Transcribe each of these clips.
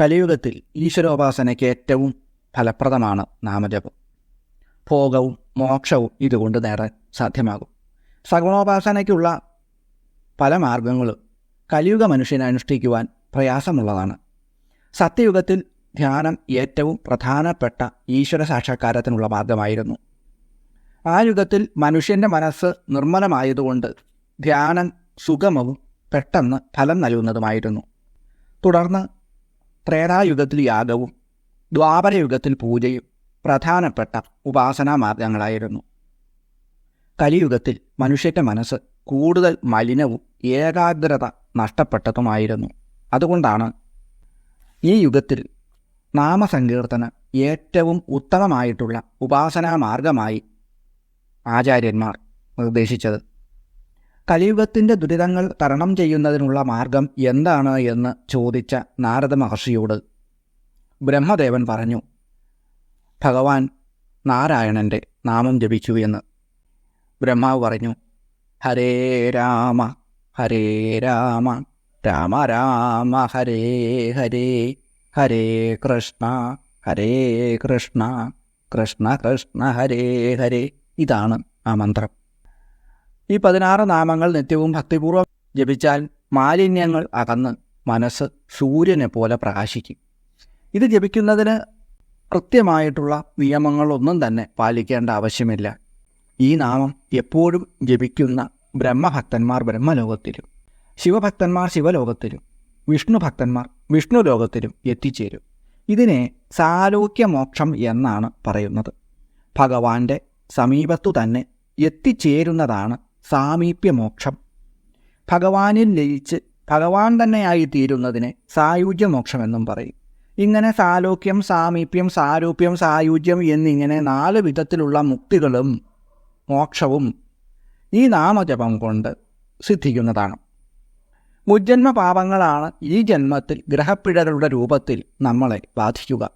കലിയുഗത്തിൽ ഈശ്വരോപാസനയ്ക്ക് ഏറ്റവും ഫലപ്രദമാണ് നാമജപം. ഭോഗവും മോക്ഷവും ഇതുകൊണ്ട് നേടാൻ സാധ്യമാകും. സഗുണോപാസനയ്ക്കുള്ള പല മാർഗങ്ങളും കലിയുഗ മനുഷ്യനെ അനുഷ്ഠിക്കുവാൻ പ്രയാസമുള്ളതാണ്. സത്യയുഗത്തിൽ ധ്യാനം ഏറ്റവും പ്രധാനപ്പെട്ട ഈശ്വര സാക്ഷാത്കാരത്തിനുള്ള മാർഗമായിരുന്നു. ആ യുഗത്തിൽ മനുഷ്യന്റെ മനസ്സ് നിർമ്മലമായതുകൊണ്ട് ധ്യാനം സുഗമവും പെട്ടെന്ന് ഫലം നൽകുന്നതുമായിരുന്നു. തുടർന്ന് ത്രേതായുഗത്തിൽ യാഗവും ദ്വാപരയുഗത്തിൽ പൂജയും പ്രധാനപ്പെട്ട ഉപാസനാ മാർഗങ്ങളായിരുന്നു കലിയുഗത്തിൽ മനുഷ്യന്റെ മനസ്സ് കൂടുതൽ മലിനവും ഏകാഗ്രത നഷ്ടപ്പെട്ടതുമായിരുന്നു. അതുകൊണ്ടാണ് ഈ യുഗത്തിൽ നാമസങ്കീർത്തനം ഏറ്റവും ഉത്തമമായിട്ടുള്ള ഉപാസനാ മാർഗമായി ആചാര്യന്മാർ നിർദ്ദേശിച്ചത്. കലിയുഗത്തിന്റെ ദുരിതങ്ങൾ തരണം ചെയ്യുന്നതിനുള്ള മാർഗം എന്താണ് എന്ന് ചോദിച്ച നാരദ മഹർഷിയോട് ബ്രഹ്മദേവൻ പറഞ്ഞു ഭഗവാൻ നാരായണന്റെ നാമം ജപിച്ചു എന്ന്. ബ്രഹ്മാവ് പറഞ്ഞു ഹരേ രാമ ഹരേ രാമ രാമ രാമ ഹരേ ഹരേ ഹരേ കൃഷ്ണ ഹരേ കൃഷ്ണ കൃഷ്ണ കൃഷ്ണ ഹരേ ഹരേ. ഇതാണ് ആ മന്ത്രം. ഈ പതിനാറ് നാമങ്ങൾ നിത്യവും ഭക്തിപൂർവം ജപിച്ചാൽ മാലിന്യങ്ങൾ അകന്ന് മനസ്സ് സൂര്യനെ പോലെ പ്രകാശിക്കും. ഇത് ജപിക്കുന്നതിന് കൃത്യമായിട്ടുള്ള നിയമങ്ങളൊന്നും തന്നെ പാലിക്കേണ്ട ആവശ്യമില്ല. ഈ നാമം എപ്പോഴും ജപിക്കുന്ന ബ്രഹ്മഭക്തന്മാർ ബ്രഹ്മലോകത്തിലും ശിവഭക്തന്മാർ ശിവലോകത്തിലും വിഷ്ണു ഭക്തന്മാർ വിഷ്ണു ലോകത്തിലും എത്തിച്ചേരും. ഇതിനെ സാലോക്യമോക്ഷം എന്നാണ് പറയുന്നത്. ഭഗവാന്റെ സമീപത്തു തന്നെ എത്തിച്ചേരുന്നതാണ് സാമീപ്യമോക്ഷം. ഭഗവാനിൽ ലയിച്ച് ഭഗവാൻ തന്നെയായി തീരുന്നതിനെ സായുജ്യമോക്ഷമെന്നും പറയും. ഇങ്ങനെ സാലോക്യം സാമീപ്യം സാരൂപ്യം സായുജ്യം എന്നിങ്ങനെ നാല് വിധത്തിലുള്ള മുക്തികളും മോക്ഷവും ഈ നാമജപം കൊണ്ട് സിദ്ധിക്കുന്നതാണ്. മുജ്ജന്മ പാപങ്ങളാണ് ഈ ജന്മത്തിൽ ഗ്രഹപ്പിഴകളുടെ രൂപത്തിൽ നമ്മളെ ബാധിക്കുക.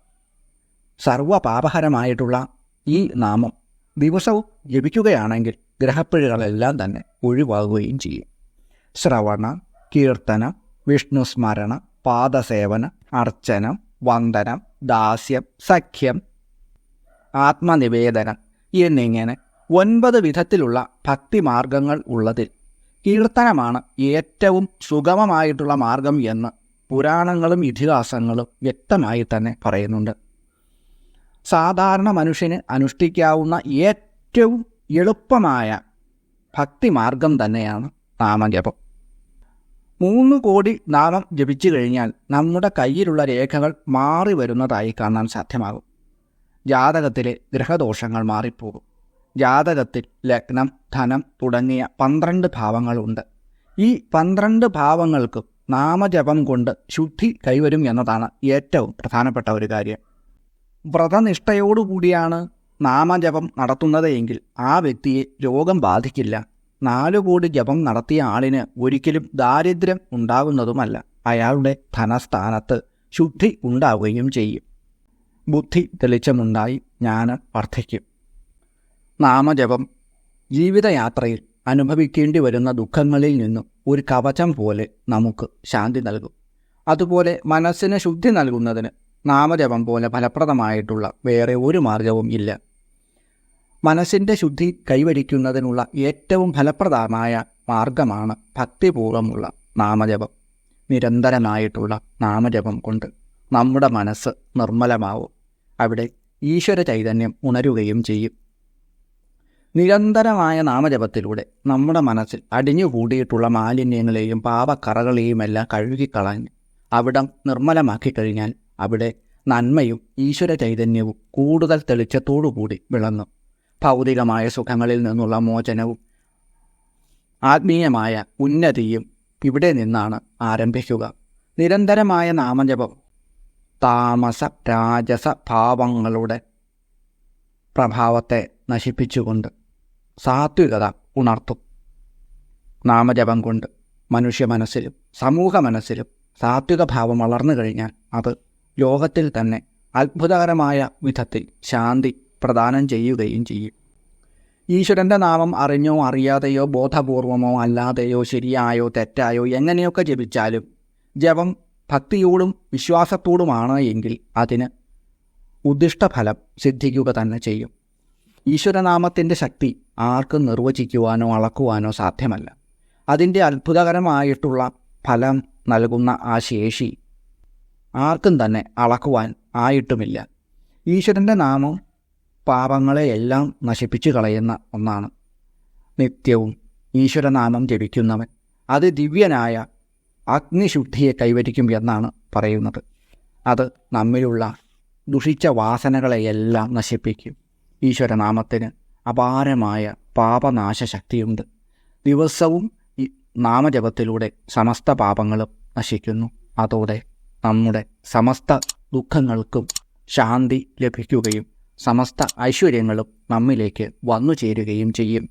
സർവപാപഹരമായിട്ടുള്ള ഈ നാമം ദിവസവും ജപിക്കുകയാണെങ്കിൽ ഗ്രഹപ്പിഴകളെല്ലാം തന്നെ ഒഴിവാകുകയും ചെയ്യും. ശ്രവണ കീർത്തന വിഷ്ണുസ്മരണം പാദസേവന അർച്ചനം വന്ദനം ദാസ്യം സഖ്യം ആത്മനിവേദനം എന്നിങ്ങനെ ഒൻപത് വിധത്തിലുള്ള ഭക്തിമാർഗങ്ങൾ ഉള്ളതിൽ കീർത്തനമാണ് ഏറ്റവും സുഗമമായിട്ടുള്ള മാർഗം എന്ന് പുരാണങ്ങളും ഇതിഹാസങ്ങളും വ്യക്തമായി തന്നെ പറയുന്നുണ്ട്. സാധാരണ മനുഷ്യന് അനുഷ്ഠിക്കാവുന്ന ഏറ്റവും എളുപ്പമായ ഭക്തിമാർഗം തന്നെയാണ് നാമജപം. മൂന്ന് കോടി നാമം ജപിച്ചു കഴിഞ്ഞാൽ നമ്മുടെ കയ്യിലുള്ള രേഖകൾ മാറി വരുന്നതായി കാണാൻ സാധ്യമാകും. ജാതകത്തിലെ ഗ്രഹദോഷങ്ങൾ മാറിപ്പോകും. ജാതകത്തിൽ ലഗ്നം ധനം തുടങ്ങിയ പന്ത്രണ്ട് ഭാവങ്ങളുണ്ട്. ഈ പന്ത്രണ്ട് ഭാവങ്ങൾക്കും നാമജപം കൊണ്ട് ശുദ്ധി കൈവരും എന്നതാണ് ഏറ്റവും പ്രധാനപ്പെട്ട ഒരു കാര്യം. വ്രതനിഷ്ഠയോടുകൂടിയാണ് നാമജപം നടത്തുന്നത് എങ്കിൽ ആ വ്യക്തിയെ രോഗം ബാധിക്കില്ല. നാലു കോടി ജപം നടത്തിയ ആളിന് ഒരിക്കലും ദാരിദ്ര്യം ഉണ്ടാകുന്നതുമല്ല. അയാളുടെ ധനസ്ഥാനത്ത് ശുദ്ധി ഉണ്ടാവുകയും ചെയ്യും. ബുദ്ധി തെളിച്ചമുണ്ടായി ജ്ഞാനം വർദ്ധിക്കും. നാമജപം ജീവിതയാത്രയിൽ അനുഭവിക്കേണ്ടി വരുന്ന ദുഃഖങ്ങളിൽ നിന്നും ഒരു കവചം പോലെ നമുക്ക് ശാന്തി നൽകും. അതുപോലെ മനസ്സിന് ശുദ്ധി നൽകുന്നതിന് നാമജപം പോലെ ഫലപ്രദമായിട്ടുള്ള വേറെ ഒരു മാർഗവും ഇല്ല. മനസ്സിന്റെ ശുദ്ധി കൈവരിക്കുന്നതിനുള്ള ഏറ്റവും ഫലപ്രദമായ മാർഗമാണ് ഭക്തിപൂർവമുള്ള നാമജപം. നിരന്തരമായിട്ടുള്ള നാമജപം കൊണ്ട് നമ്മുടെ മനസ്സ് നിർമ്മലമാവും. അവിടെ ഈശ്വര ചൈതന്യം ഉണരുകയും ചെയ്യും. നിരന്തരമായ നാമജപത്തിലൂടെ നമ്മുടെ മനസ്സിൽ അടിഞ്ഞുകൂടിയിട്ടുള്ള മാലിന്യങ്ങളെയും പാപക്കറകളെയും എല്ലാം കഴുകിക്കളഞ്ഞ് അവിടം നിർമ്മലമാക്കി കഴിഞ്ഞാൽ അവിടെ നന്മയും ഈശ്വര ചൈതന്യവും കൂടുതൽ തെളിച്ചത്തോടുകൂടി വിളങ്ങും. ഭൗതികമായ സുഖങ്ങളിൽ നിന്നുള്ള മോചനവും ആത്മീയമായ ഉന്നതിയും ഇവിടെ നിന്നാണ് ആരംഭിക്കുക. നിരന്തരമായ നാമജപം താമസ രാജസ ഭാവങ്ങളുടെ പ്രഭാവത്തെ നശിപ്പിച്ചുകൊണ്ട് സാത്വികത ഉണർത്തും. നാമജപം കൊണ്ട് മനുഷ്യ മനസ്സിലും സമൂഹ മനസ്സിലും സാത്വിക ഭാവം വളർന്നു കഴിഞ്ഞാൽ അത് ലോകത്തിൽ തന്നെ അത്ഭുതകരമായ വിധത്തിൽ ശാന്തി പ്രദാനം ചെയ്യുകയും ചെയ്യും. ഈശ്വരന്റെ നാമം അറിഞ്ഞോ അറിയാതെയോ ബോധപൂർവമോ അല്ലാതെയോ ശരിയായോ തെറ്റായോ എങ്ങനെയൊക്കെ ജപിച്ചാലും ജപം ഭക്തിയോടും വിശ്വാസത്തോടുമാണ് എങ്കിൽ അതിന് ഉദ്ദിഷ്ടഫലം സിദ്ധിക്കുക തന്നെ ചെയ്യും. ഈശ്വരനാമത്തിന്റെ ശക്തി ആർക്കും നിർവചിക്കുവാനോ അളക്കുവാനോ സാധ്യമല്ല. അതിന്റെ അത്ഭുതകരമായിട്ടുള്ള ഫലം നൽകുന്ന ആ ശേഷി ആർക്കും തന്നെ അളക്കുവാൻ ആയിട്ടുമില്ല. ഈശ്വരന്റെ നാമം പാപങ്ങളെയെല്ലാം നശിപ്പിച്ചു കളയുന്ന ഒന്നാണ്. നിത്യവും ഈശ്വരനാമം ജപിക്കുന്നവൻ അത് ദിവ്യനായ അഗ്നിശുദ്ധിയെ കൈവരിക്കും എന്നാണ് പറയുന്നത്. അത് നമ്മിലുള്ള ദുഷിച്ച വാസനകളെയെല്ലാം നശിപ്പിക്കും. ഈശ്വരനാമത്തിന് അപാരമായ പാപനാശ ശക്തിയുണ്ട് ദിവസവും നാമജപത്തിലൂടെ സമസ്ത പാപങ്ങളും നശിക്കുന്നു. അതോടെ നമ്മുടെ സമസ്ത ദുഃഖങ്ങൾക്കും ശാന്തി ലഭിക്കുകയും സമസ്ത ഐശ്വര്യങ്ങളും നമ്മിലേക്ക് വന്നു ചേരുകയും ചെയ്യും.